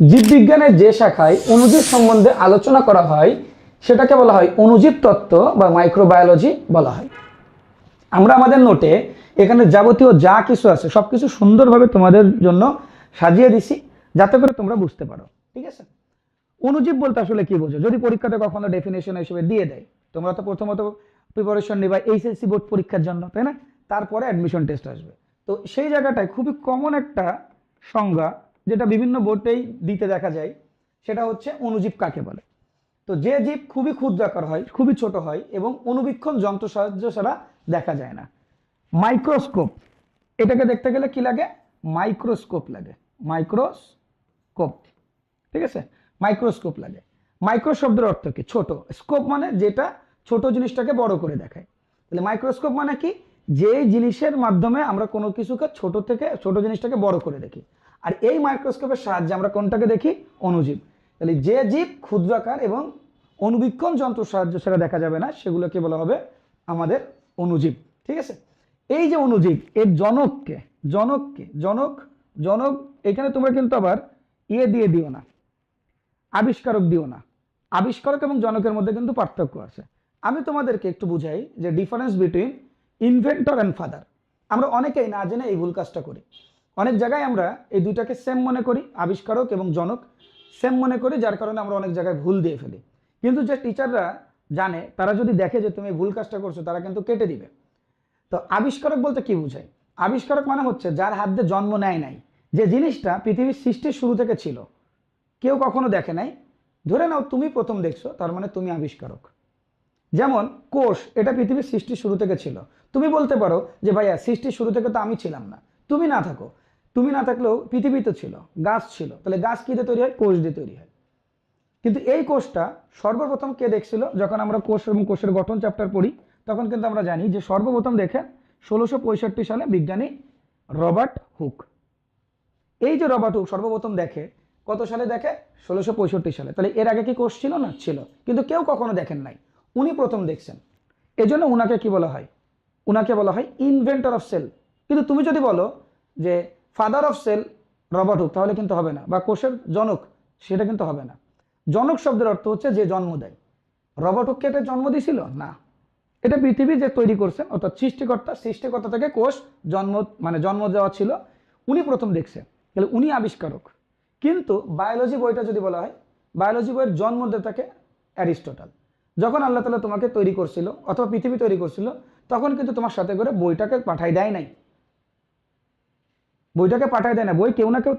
জীববিজ্ঞানের যে শাখায় অণুজীব সম্বন্ধে আলোচনা করা হয়, সেটাকে বলা হয় অণুজীব তত্ত্ব বা মাইক্রোবায়োলজি বলা হয়। আমরা আমাদের নোটে এখানে যাবতীয় যা কিছু আছে সব কিছু সুন্দরভাবে তোমাদের জন্য সাজিয়ে দিছি, যাতে করে তোমরা বুঝতে পারো। ঠিক আছে? অনুজীব বলতে আসলে কি বোঝো? যদি পরীক্ষাতে কখনো ডেফিনেশন হিসেবে দিয়ে দেয়, তোমরা তো প্রথমত প্রিপারেশন নিবা এইচএসসি বোর্ড পরীক্ষার জন্য, তাই না? তারপরে অ্যাডমিশন টেস্ট আসবে। তো সেই জায়গাটায় খুবই কমন একটা সংজ্ঞা যেটা বিভিন্ন বোর্ডেই দিতে দেখা যায়, সেটা হচ্ছে অণুজীব কাকে বলে? তো যে জীব খুবই ক্ষুদ্রাকার হয়, খুবই ছোট হয় এবং অনুবীক্ষণ যন্ত্র সাহায্য ছাড়া দেখা যায় না। মাইক্রোস্কোপ, এটাকে দেখতে গেলে কি লাগে? মাইক্রোস্কোপ লাগে। মাইক্রোস্কোপ, ঠিক আছে? মাইক্রোস্কোপ লাগে। মাইক্রো শব্দের অর্থ কি? ছোট। স্কোপ মানে যেটা ছোট জিনিসটাকে বড় করে দেখায়। তাহলে মাইক্রোস্কোপ মানে কি? যে জিনিসের মাধ্যমে আমরা কোনো কিছুকে ছোট থেকে, ছোট জিনিসটাকে বড় করে দেখি। আর এই মাইক্রোস্কোপের সাহায্যে আমরা কোনটাকে দেখি? অনুজীব তাহলে যে জীব ক্ষুদ্রাকার এবং অনুবীক্ষণ যন্ত্র সাহায্য সেটা দেখা যাবে না, সেগুলোকে বলা হবে আমাদের অণুজীব। ঠিক আছে? এই যে অণুজীব, এর জনককে জনককে জনক জনক এখানে তোমরা কিন্তু আবার ইয়ে দিয়ে দিও না, আবিষ্কারক দিও না। আবিষ্কারক এবং জনকের মধ্যে কিন্তু পার্থক্য আছে। আমি তোমাদেরকে একটু বুঝাই যে difference between inventor and father আমরা অনেকেই না জেনে এই ভুল কাজটা করি। অনেক জায়গায় আমরা এই দুইটাকে সেম মনে করি, আবিষ্কারক এবং জনক সেম মনে করি, যার কারণে আমরা অনেক জায়গায় ভুল দিয়ে ফেলি। কিন্তু যে টিচাররা জানে, তারা যদি দেখে যে তুমি ভুল কাজটা করছ, তারা কিন্তু কেটে দিবে। তো আবিষ্কারক বলতে কি বোঝায়? আবিষ্কারক মানে হচ্ছে যার হাত দিয়ে জন্ম নেয় নাই। যে জিনিসটা পৃথিবীর সৃষ্টির শুরু থেকে ছিল, কেউ কখনো দেখে নাই। ধরে নাও তুমি প্রথম দেখছ, তার মানে তুমি আবিষ্কারক। যেমন কোষ, এটা পৃথিবীর সৃষ্টির শুরু থেকে ছিল। তুমি বলতে পারো যে, ভাইয়া, সৃষ্টির শুরু থেকে তো আমি ছিলাম না। তুমি না থাকো। তুমি না থাকলেও পৃথিবী তো ছিল, গাছ ছিল। তাহলে গাছ কী দিয়ে তৈরি হয়? কোষ দিয়ে তৈরি হয়। কিন্তু এই কোষটা সর্বপ্রথম কে দেখছিল? যখন আমরা কোষ এবং কোষের গঠন চ্যাপ্টার পড়ি, তখন কিন্তু আমরা জানি যে সর্বপ্রথম দেখে ষোলোশো সালে বিজ্ঞানী রবার্ট হুক। এই যে রবার্ট হুক সর্বপ্রথম দেখে, কত সালে দেখে? ষোলোশো সালে। তাহলে এর আগে কি কোষ ছিল না? ছিল। কিন্তু কেউ কখনো দেখেন নাই। উনি প্রথম দেখছেন। এজন্য উনাকে কি বলা হয়? উনাকে বলা হয় ইনভেন্টর অফ সেল কিন্তু তুমি যদি বলো যে father of cell Robert Hooke, তাহলে কিন্তু হবে না। বা কোষের জনক, সেটা কিন্তু হবে না। জনক শব্দের অর্থ হচ্ছে যে জন্ম দেয়। রবার্ট হুককে এটা জন্ম দিয়েছিল? না। এটা পৃথিবী যে তৈরি করছেন অর্থাৎ সৃষ্টিকর্তা সৃষ্টিকর্তা থেকে কোষ জন্ম মানে জন্ম দেওয়া ছিল, উনি প্রথম দেখছে। তাহলে উনি আবিষ্কারক। কিন্তু বায়োলজি বইটা যদি বলা হয় বায়োলজি বইয়ের জন্মদাতাকে অ্যারিস্টটল। যখন আল্লাহ তালা তোমাকে তৈরি করছিল, অথবা পৃথিবী তৈরি করছিল, তখন কিন্তু তোমার সাথে করে বইটাকে পাঠাই দেয় নাই। বইটাকে পাঠায় দেয় না। বই কেউ না কেউ